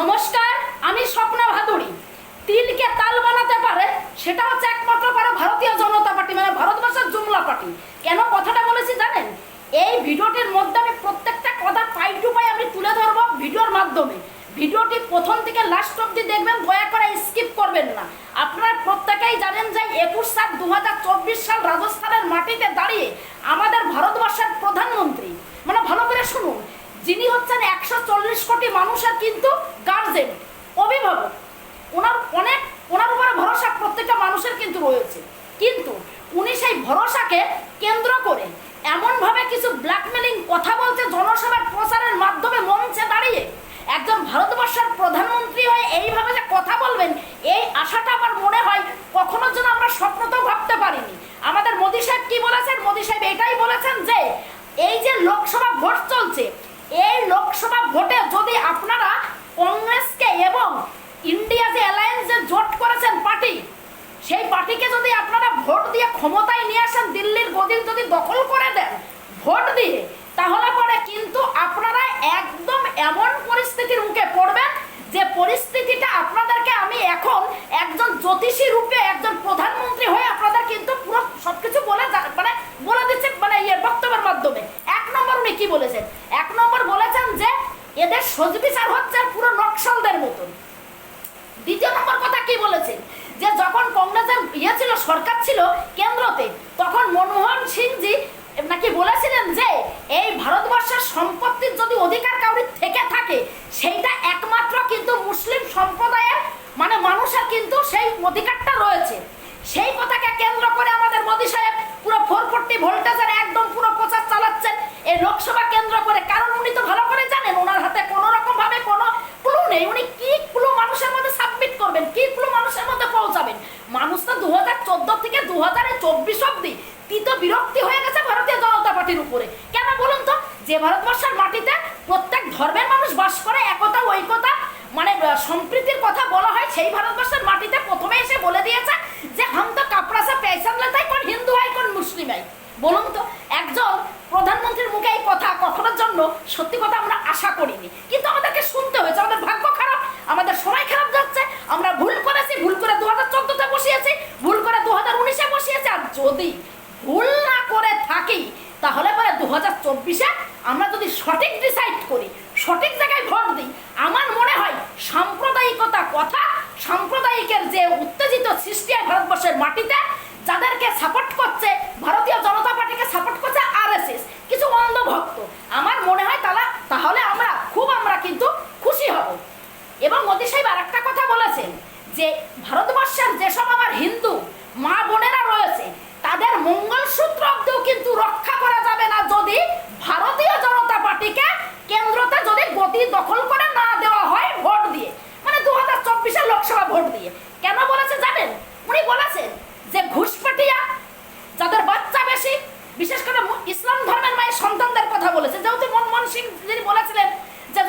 নমস্কার, আমি স্বপ্না ভাদুড়ি। তিলকে তাল বানাতে পারে, সেটা হচ্ছে একমাত্র পারে ভারতীয় জনতা পার্টি মানে ভারতবর্ষের জুমলা পার্টি। কেন কথাটা বলেছি জানেন? এই ভিডিওটির মধ্যে আমি প্রত্যেকটা কথা পাই টু পাই আমি তুলে ধরবো ভিডিওর মাধ্যমে। ভিডিওটি প্রথম থেকে লাস্ট অব্দি দেখবেন, দয়া করে স্কিপ করবেন না। আপনারা প্রত্যেকেই জানেন যে একুশ সাত দু সাল রাজস্থানের মাটিতে দাঁড়িয়ে আমাদের ভারতবর্ষের প্রধানমন্ত্রী মানে ভালো করে শুনুন, যিনি হচ্ছেন একশো চল্লিশ কোটি মানুষের কিন্তু গার্জেন অভিভাবক। ওনার অনেক, ওনার উপরে ভরসা প্রত্যেকটা মানুষের কিন্তু রয়েছে। কিন্তু উনি সেই ভরসাকে কেন্দ্র করে এমনভাবে কিছু ব্ল্যাকমেলিং কথা বলছে জনসভার প্রচারের মাধ্যমে মঞ্চে দাঁড়িয়ে একজন ভারতবর্ষের প্রধানমন্ত্রী হয়ে এইভাবে যে কথা বলবেন, এই আশাটা আমার মনে হয় কখনো যেন আমরা স্বপ্নতেও ভাবতে পারিনি। আমাদের মোদী সাহেব কি বলেছেন? মোদী সাহেব এটাই বলেছেন যে, এই যে লোকসভা ভোট চলছে, এই লোকসভা ভোটে যদি আপনারা কংগ্রেসকে এবং ইন্ডিয়া যে অ্যালায়েন্স যে জোট করেছেন পার্টি, সেই পার্টিকে যদি আপনারা ভোট দিয়ে ক্ষমতায় নিয়ে আসেন, দিল্লির গদিন যদি দখল করে দেন, ভোট দিয়ে, তাহলে পরে কিন্তু আপনারা একদম এমন পরিস্থিতির মুখে পড়বেন যে পরিস্থিতিটা আপনাদেরকে আমি এখন একজন জ্যোতিষী রূপে একজন প্রধানমন্ত্রী হয়ে আপনাদের কিন্তু পুরো সবকিছু বলে যা- মানে বলে দিচ্ছে মানে ইয়ে বক্তব্যের মাধ্যমে এক নম্বর উনি কি বলেছেন এক নম্বর বলেছেন যে এদের সজবিচার হচ্ছে পুরো নকশালদের মতন দ্বিতীয় নম্বর কথা কি বলেছেন যে যখন কংগ্রেসের ইয়ে ছিল, সরকার ছিল কেন্দ্রতে। তখন মনমোহন সিংজি নাকি বলেছিলেন যে, এই ভারতবর্ষের সম্পত্তির যদি অধিকার কাউরি থেকে থাকে, সেইটা একমাত্র কিন্তু মুসলিম সম্প্রদায়ের মানে মানুষের কিন্তু সেই অধিকারটা রয়েছে। সেই কথাকে কেন্দ্র করে আমাদের মোদী সাহেব পুরো ফোর ফোরটি ভোল্টেজের একদম পুরো প্রচার চালাচ্ছেন। এই লোকসভা কেন্দ্র করে, কারণ উনি তো ভালো করে জানেন, ওনার হাতে কোনো রকম কোনো ক্লু নেই। উনি কি ক্লু মানুষের মধ্যে সাবমিট করবেন কি ক্লু মানুষের মধ্যে পৌঁছাবেন মানুষ তো দু হাজার চোদ্দ থেকে দু হাজারে চব্বিশ অব্দি তীত বিরক্তি হয়ে গেছে ভারতীয় জনতা পার্টির উপরে। কেন বলুন তো? যে ভারতবর্ষের মাটিতে প্রত্যেক ধর্মের মানুষ বাস করে, একতা ঐকতা মানে সম্প্রীতির কথা বলা হয়, সেই ভারতবর্ষের মাটিতে প্রথমে এসে বলে দিয়েছে যে, হাম তো কাপড়া সে পেশান লেতাই কোন হিন্দু হয় কোন মুসলিম হয় বলুন তো, একজন প্রধানমন্ত্রীর মুখে এই কথা কখনোর জন্য সত্যি কথা আমরা আশা করিনি কিন্তু আমাদেরকে শুনতে হয়েছে আমাদের ভাগ্য খারাপ আমাদের সময় খারাপ যাচ্ছে আমরা ভুল করেছি ভুল করে দু হাজার চোদ্দতে বসিয়েছি ভুল করে দু হাজার উনিশে বসিয়েছি আর যদি ভুল না করে থাকি, তাহলে পরে দু হাজার চব্বিশে আমরা যদি সঠিক ডিসাইড করি, সঠিক জায়গায় ভোট দিই, আমার মনে হয় সাম্প্রদায়িকতা কথা, সাম্প্রদায়িকের যে উত্তেজিত সৃষ্টি হয় ভারতবর্ষের মাটিতে, যাদেরকে সাপোর্ট করছে ভারতীয় জনতা পার্টিকে সাপোর্ট করছে আরএসএস কিছু অন্ধভক্ত আমার মনে হয় তারা তাহলে আমরা খুব আমরা কিন্তু খুশি হব এবং মোদী সাহেব আর একটা কথা বলেছেন যে ভারতবর্ষের যেসব আমার হিন্দু মা বোনেরা রয়েছে তাদের মঙ্গলসূত্র অব্দিও কিন্তু রক্ষা করা যাবে না যদি ভারতীয় জনতা পার্টিকে কেন্দ্রতে যদি গতি দখল করে না দেওয়া হয় ভোট দিয়ে মানে দু হাজার চব্বিশের লোকসভা ভোট দিয়ে কেন বলেছে জানেন উনি বলেছেন যে ঘুষপেটিয়া যাদের বাচ্চা বেশি বিশেষ করে মু- ইসলাম ধর্মের মায়ের সন্তানদের কথা বলেছে যেহেতু মনমোহন সিং যিনি বলেছিলেন যে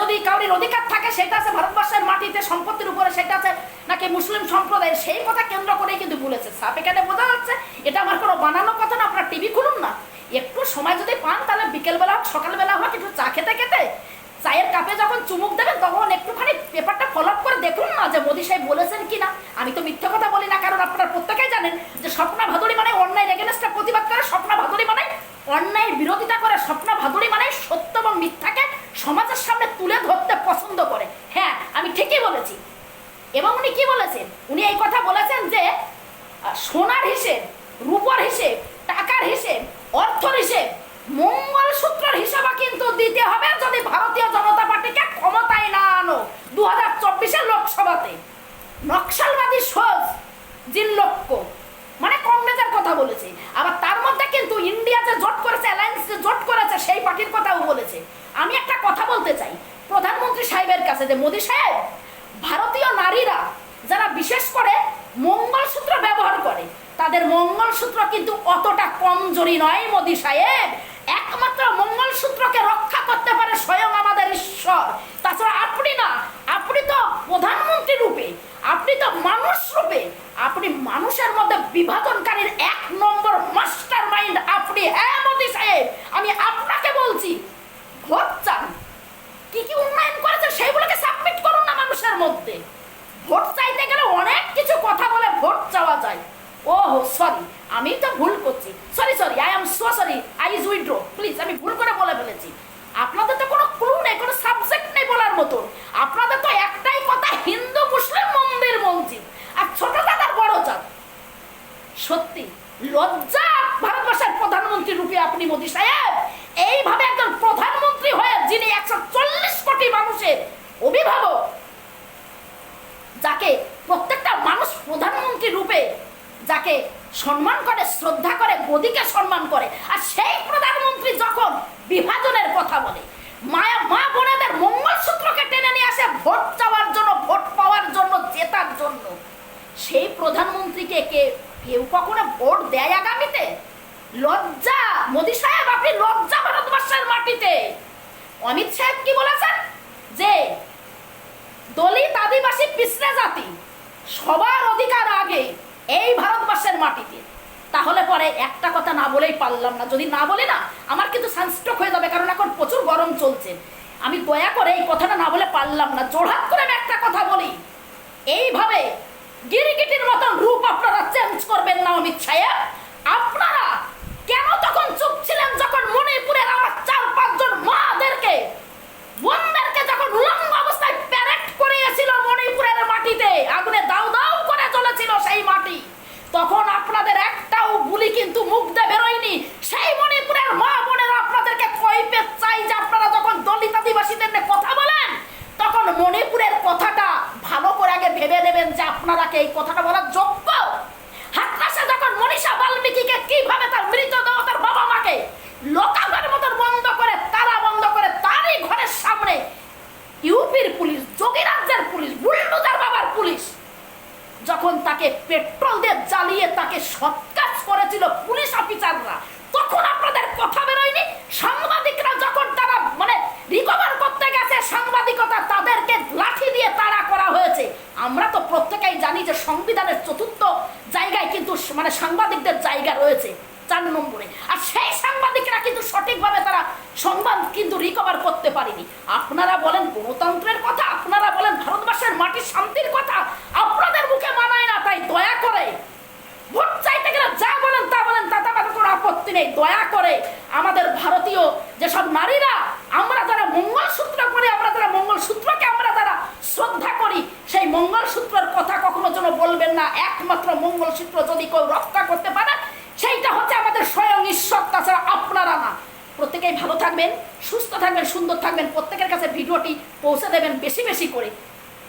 অধিকার থাকে, সেটা আছে ভারতবর্ষের মাটিতে সম্পত্তির উপরে, সেটা আছে নাকি মুসলিম সম্প্রদায়ের, সেই কথা কেন্দ্র করেই কিন্তু বলেছে। সাপ এখানে বোঝা যাচ্ছে, এটা আমার কোনো বানানো কথা না, আপনার টিভি খুলুন না। একটু সময় যদি পান, তাহলে বিকেলবেলা হোক, সকালবেলা হোক, একটু চা খেতে খেতে চায়ের কাপে যখন চুমুক দেবেন, তখন একটুখানি পেপারটা ফলো আপ করে দেখুন না যে মোদী সাহেব বলেছেন কি না আমি তো মিথ্যা কথা বলি না, কারণ আপনারা প্রত্যেকেই জানেন যে স্বপ্না ভাদুরী মানে অন্যায় এগেনস্টে প্রতিবাদ করে, স্বপ্না ভাদুরী মানে অন্যায়ের বিরোধিতা করে, স্বপ্না ভাদুরী মানে সত্য এবং মিথ্যাকে সমাজের সামনে তুলে ধরতে পছন্দ করে হ্যাঁ আমি ঠিকই বলেছি এবং উনি কি বলেছেন উনি এই কথা বলেছেন যে আহ, সোনার হিসেব রূপর হিসেব টাকার হিসেব অর্থর হিসেব মঙ্গলসূত্রের হিসাবে কিন্তু দিতে হবে যদি ভারতীয় জনতা পার্টিকে ক্ষমতায় না আনো দু হাজার চব্বিশের লোকসভাতে নকশালবাদী সোজ জিন লক্ষ্য মানে কংগ্রেসের কথা বলেছে আবার তার মধ্যে কিন্তু ইন্ডিয়া যে জোট করেছে অ্যালায়েন্স যে জোট করেছে সেই পার্টির কথাও বলেছে আমি একটা কথা বলতে চাই। প্রধানমন্ত্রী সাহেবের কাছে যে মোদী সাহেব, ভারতীয় নারীরা যারা বিশেষ করে মঙ্গলসূত্র ব্যবহার করে, তাদের মঙ্গলসূত্র কিন্তু অতটা কমজোরি নয় মোদী সাহেব। একমাত্র মঙ্গলসূত্রকে রক্ষা করতে পারে স্বয়ং আমাদের ঈশ্বর। তাছাড়া আপনি না, আপনি তো প্রধানমন্ত্রী রূপে, আপনি তো মানুষ রূপে, আপনি মানুষের মধ্যে বিভাজনকারীর এক নম্বর মাস্টার মাইন্ড আপনি। হ্যাঁ মোদী সাহেব, আমি আপনাকে বলছি, ভোট চান। কি কি উন্নয়ন করেছে সেইগুলোকে সাবমিট করুন না মানুষের ভোট চাইতে গেলে অনেক কিছু কথা বলে ভোট চাওয়া যায়। ওহো সরি আমি তো ভুল করছি। Sorry sorry I am so sorry I is withdraw please আমি ভুল করে বলে ফেলেছি। আপনাদের তো কোনো ক্লু নেই, কোনো সাবজেক্ট নেই বলার মতো আপনাদের তো একটাই কথা, হিন্দু, মুসলিম, মন্দির, মসজিদ। আর ছোট দাদার বড় চাঁদ সত্যি, লজ্জা ভারতবর্ষের প্রধানমন্ত্রী রূপে আপনি মোদী সাহেব। মানুষের অভিভাবক যাকে প্রত্যেকটা মানুষ প্রধানমন্ত্রী রূপে যাকে সম্মান করে, শ্রদ্ধা করে, মোদীকে সম্মান করে, আর সেই প্রধানমন্ত্রী যখন বিভাজনের কথা বলে, মায়া মা বোনেদের মঙ্গলসূত্রকে টেনে নিয়ে আসে ভোট চাওয়ার জন্য, ভোট পাওয়ার জন্য, জেতার জন্য, সেই প্রধানমন্ত্রীকে কে? কেউ কখনো ভোট দেয় আগামীতে? লজ্জা! মোদী সাহেব, আপনি লজ্জা ভারতবর্ষের মাটিতে। অমিত সাহেব কি বলেছেন? যে দলিত আদিবাসী পিছড়ে জাতি, সবার অধিকার আগে এই ভারতবর্ষের মাটিতে। তাহলে পরে একটা কথা না বলেই পারলাম না। যদি না বলি না, আমার কিন্তু সানস্ট্রোক হয়ে যাবে, কারণ এখন প্রচুর গরম চলছে। আমি দয়া করে এই কথাটা না বলে পারলাম না। জোড়হাত করে আমি একটা কথা বলি। এইভাবে গিরিগিটির মতন রূপ আপনারা চেঞ্জ করবেন না, অমিত সাহেব। আপনারা কেন তখন চুপ ছিলেন যখন মণিপুরের আমার চার পাঁচজন মাদেরকে বোনদেরকে মাটিতে আগুনে দাও দাউ করে চলেছিল সেই মাটি তখন আপনাদের একটাও গুলি কিন্তু মুখ দিয়ে বেরোয়নি সেই মণিপুরের মা বোনেরা আপনাদেরকে কইপে চাই যে আপনারা যখন দলিত আদিবাসীদের নিয়ে কথা বলেন তখন মণিপুরের কথাটা ভালো করে আগে ভেবে নেবেন যে আপনারা কি এই কথাটা বলার যোগ্য হাতরাসে যখন মনীষা বাল্মীকিকে কীভাবে তার মৃতদেহ তার বাবা মাকে লোকাগের মতন বন্ধ করে তালা বন্ধ করে তারই ঘরের সামনে ইউপির পুলিশ যোগীরাজ্যের পুলিশ বুলডোজার বাবার পুলিশ যখন তাকে জ্বালিয়ে তাকে সৎকাজ করেছিল পুলিশ অফিসাররা। তখন আপনাদের কথা বেরোয়নি। সাংবাদিকরা যখন তারা মানে রিকভার করতে গেছে, সাংবাদিকতা তাদেরকে লাঠি দিয়ে তাড়া করা হয়েছে। আমরা তো প্রত্যেকেই জানি যে সংবিধানের চতুর্থ জায়গায় কিন্তু মানে সাংবাদিকদের জায়গা রয়েছে চার নম্বরে। আর সেই সাংবাদিকরা কিন্তু সঠিকভাবে তারা সংবাদ কিন্তু রিকভার করতে পারেনি। আপনারা বলেন গণতন্ত্রের কথা, আপনারা বলেন ভারতবর্ষের মাটির শান্তির কথা, আপনাদের মুখে মানায় না, তাই দয়া করে ভোট চাইতে গেলে যা বলেন তা বলেন তাতে আমাদের নেই দয়া করে আমাদের ভারতীয় যেসব নারীরা, আমরা যারা মঙ্গলসূত্র করি, আমরা যারা মঙ্গলসূত্রকে আমরা যারা শ্রদ্ধা করি, সেই মঙ্গলসূত্রের কথা কখনো যেন বলবেন না। একমাত্র মঙ্গলসূত্র যদি কেউ রক্ষা করতে পারে, সেইটা হচ্ছে আমাদের স্বয়ং ঈশ্বর, তাছাড়া আপনারা না। প্রত্যেকেই ভালো থাকবেন, সুস্থ থাকবেন, সুন্দর থাকবেন। প্রত্যেকের কাছে ভিডিওটি পৌঁছে দেবেন বেশি বেশি করে।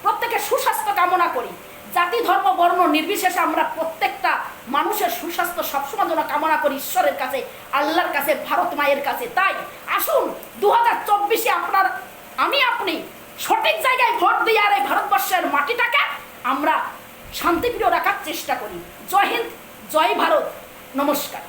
প্রত্যেকের সুস্বাস্থ্য কামনা করি। জাতি, ধর্ম, বর্ণ নির্বিশেষে আমরা প্রত্যেকটা মানুষের সুস্বাস্থ্য সবসময় যেন কামনা করি ঈশ্বরের কাছে, আল্লাহর কাছে, ভারত মায়ের কাছে। তাই আসুন দু হাজার চব্বিশে আপনার, আমি আপনি সঠিক জায়গায় ভোট দিয়ে আর এই ভারতবর্ষের মাটিটাকে আমরা শান্তিপ্রিয় রাখার চেষ্টা করি। জয় হিন্দ, জয় ভারত। নমস্কার।